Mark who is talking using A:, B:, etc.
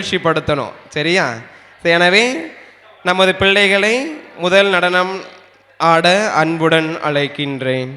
A: மகிழ்ச்சிப்படுத்தணும். சரியா? எனவே நமது பிள்ளைகளை முதல் நடனம் ஆட அன்புடன் அழைக்கின்றேன்.